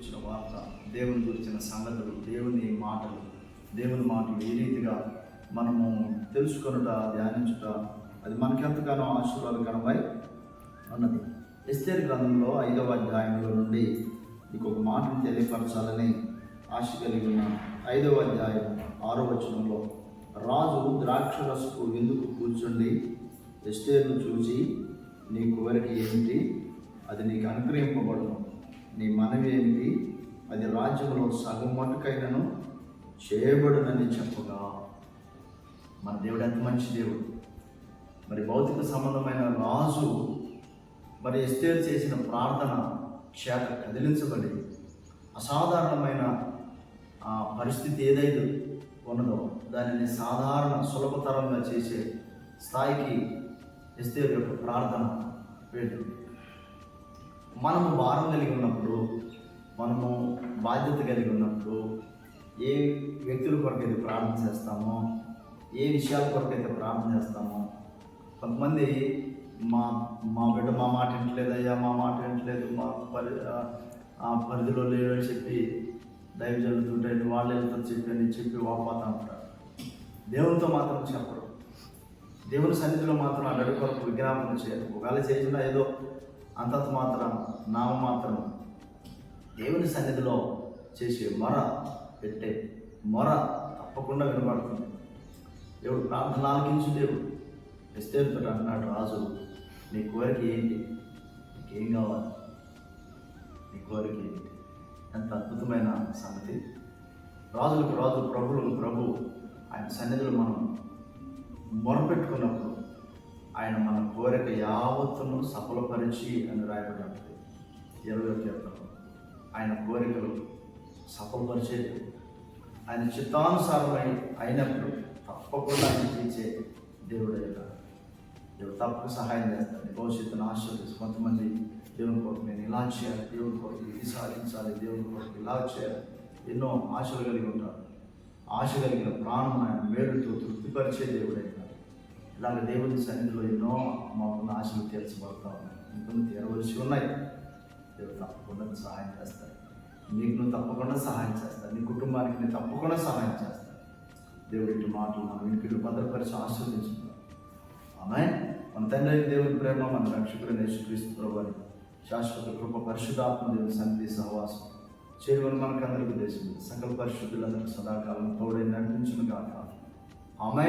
గురించిన వార్త దేవుని గురించిన సంగతులు దేవుని మాటలు దేవుని మాటలు ఏ రీతిగా మనము తెలుసుకొనుట ధ్యానించుట అది మనకెంతగానో ఆశీర్వాదకరమై ఉన్నది ఎస్తేర్ గ్రంథంలో ఐదవ అధ్యాయంలో నుండి మీకు ఒక మాటను తెలియపరచాలని ఆశ కలిగి ఉన్నాను ఐదవ అధ్యాయం ఆరో వచనంలో రాజు ద్రాక్షరసుకు ఎందుకు కూర్చుండి ఎస్టేర్ను చూసి నీ కోరిక ఏమిటి అది నీకు అనుగ్రహింపబడను. నీ మనవి ఏమిటి అది రాజ్యంలో సగం మటుకైనను చేయబడునని చెప్పగా మన దేవుడు ఎంత మంచి దేవుడు. మరి భౌతిక సంబంధమైన రాజు మరి ఎస్తేర్ చేసిన ప్రార్థన క్షేత కదిలించబడి అసాధారణమైన ఆ పరిస్థితి ఏదైతే ఉన్నదో దానిని సాధారణ సులభతరంగా చేసే స్థాయికి ఎస్తేర్ యొక్క ప్రార్థన వెళ్ళింది మనము భారం కలిగి ఉన్నప్పుడు మనము బాధ్యత కలిగి ఉన్నప్పుడు ఏ వ్యక్తుల కొరకైతే ప్రార్థన చేస్తామో ఏ విషయాల అయితే ప్రార్థన చేస్తామో కొంతమంది మా మా బిడ్డ మా మాట వింటలేదయ్యా మా మాట వింటలేదు మా పరి పరిధిలో లేడు అని చెప్పి దైవ జరుగుతుంటే వాళ్ళు వెళ్తారు చెప్పి అని చెప్పి వాపోతా ఉంటారు దేవునితో మాత్రం చెప్పరు. దేవుని సన్నిధిలో మాత్రం ఆ కొరకు విజ్ఞాపన చేయరు ఒకవేళ చేసినా ఏదో అంతంత మాత్రం నామ మాత్రం దేవుని సన్నిధిలో చేసే మొర పెట్టే మొర తప్పకుండా వినబడుతుంది. దేవుడు ప్రార్థన ఆలకించు దేవుడు. ఎస్తేరుతో అంటున్నాడు రాజు నీ కోరిక ఏంటి? నీకేం కావాలి? నీ కోరిక ఏంటి? ఎంత అద్భుతమైన సంగతి. రాజులకు రాజు ప్రభులకు ప్రభు ఆయన సన్నిధిలో మనం మొరపెట్టుకున్నప్పుడు కోరిక యావత్తును సఫలపరిచి అని రాయబడి ఇరవై కీర్తనలో ఆయన కోరికలు సఫలపరిచేది. ఆయన చిత్తానుసారమై అయినప్పుడు తప్పకుండా ఆయన తీర్చే దేవుడు దేవుడు తప్పక సహాయం చేస్తాడు. భవిష్యత్తును ఆశీర్వదించి కొంతమంది దేవుని కొరకు నేను ఇలా చేయాలి దేవుని కొరకు ఇది సాధించాలి దేవుని కొరకు ఇలా చేయాలి. ఎన్నో ఆశలు కలిగి ఉంటారు. ఆశ కలిగిన ప్రాణం ఆయన మేలుతో తృప్తిపరిచే దేవుడైనా ఇలాగ దేవుని సన్నిధిలో ఎన్నో మాకున్న ఆశలు తీర్చబడతా ఉన్నాయి. ఇంకొన్ని తీరవలసి ఉన్నాయి. దేవుడు తప్పకుండా సహాయం చేస్తాడు. నీకు నువ్వు తప్పకుండా సహాయం చేస్తాను నీ కుటుంబానికి నేను తప్పకుండా సహాయం చేస్తాను దేవుడి ఇటు మాటలు మనం ఇంటికి భద్రపరిచి ఆశీర్వదించుకున్నాం ఆమె మన తండ్రి అయిన దేవుని ప్రేమ మన రక్షకుడు యేసుక్రీస్తు ప్రభుని శాశ్వత కృప పరిశుధాత్మ దేవుని సన్నిధి సహవాసం చేయవని మనకు అందరికీ దేశం సకల పరిశుద్ధులందరికీ సదాకాలం తోడైన నడిపించును కాక ఆమె